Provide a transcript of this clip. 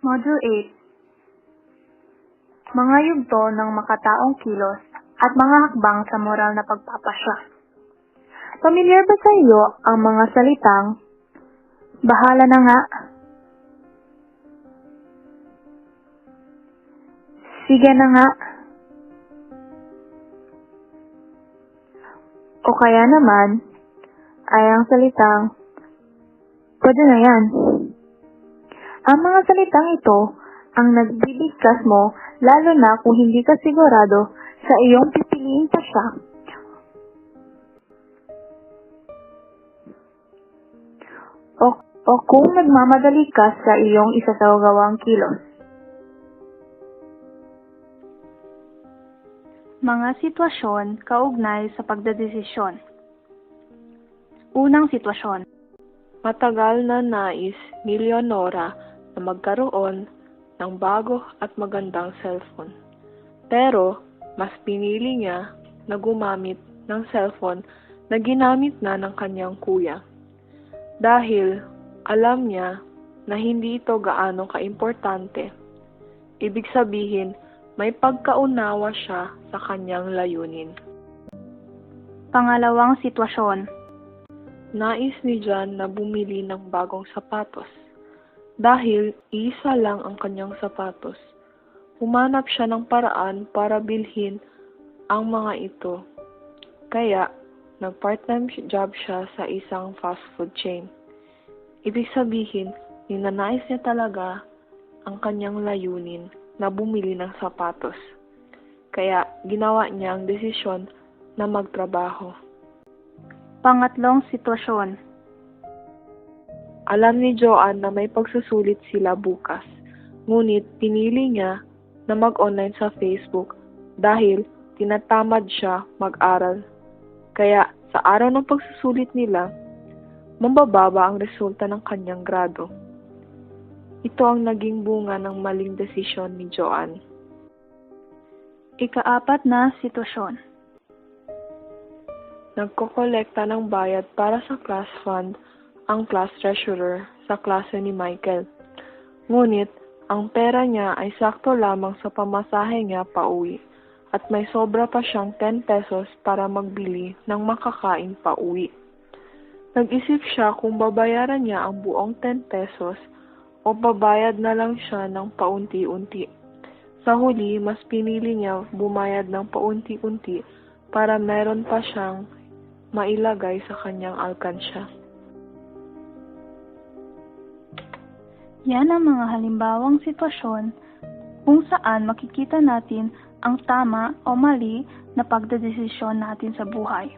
Module 8 Mga yugto ng makataong kilos at mga hakbang sa moral na pagpapasya. Pamilyar ba sa iyo ang mga salitang Bahala na nga, Sige na nga, o kaya naman ay ang salitang Pwede na yan. Ang mga salitang ito ang nagbibigkas mo lalo na kung hindi ka sigurado sa iyong pipiliin pa siya. O, o kung nagmamadali ka sa iyong isasawagawang kilos. Mga sitwasyon kaugnay sa pagdadesisyon. Unang sitwasyon. Matagal na nais ni Leonora na magkaroon ng bago at magandang cellphone. Pero, mas pinili niya na gumamit ng cellphone na ginamit na ng kanyang kuya. Dahil alam niya na hindi ito gaano kaimportante. Ibig sabihin, may pagkaunawa siya sa kanyang layunin. Pangalawang sitwasyon. Nais ni John na bumili ng bagong sapatos. Dahil isa lang ang kanyang sapatos, humanap siya ng paraan para bilhin ang mga ito. Kaya, nag-part-time job siya sa isang fast food chain. Ibig sabihin, ninanais niya talaga ang kanyang layunin na bumili ng sapatos. Kaya, ginawa niya ang desisyon na magtrabaho. Pangatlong sitwasyon. Alam ni Joanne na may pagsusulit sila bukas. Ngunit pinili niya na mag-online sa Facebook dahil tinatamad siya mag-aral. Kaya sa araw ng pagsusulit nila, mambababa ang resulta ng kanyang grado. Ito ang naging bunga ng maling desisyon ni Joanne. Ikaapat na sitwasyon. Nagkokolekta ng bayad para sa class fund ang class treasurer sa klase ni Michael. Ngunit, ang pera niya ay sakto lamang sa pamasahe niya pauwi at may sobra pa siyang 10 pesos para magbili ng makakain pauwi. Nag-isip siya kung babayaran niya ang buong 10 pesos o babayad na lang siya ng paunti-unti. Sa huli, mas pinili niya bumayad ng paunti-unti para meron pa siyang mailagay sa kanyang alkansya. Yan ang mga halimbawang sitwasyon kung saan makikita natin ang tama o mali na pagdedesisyon natin sa buhay.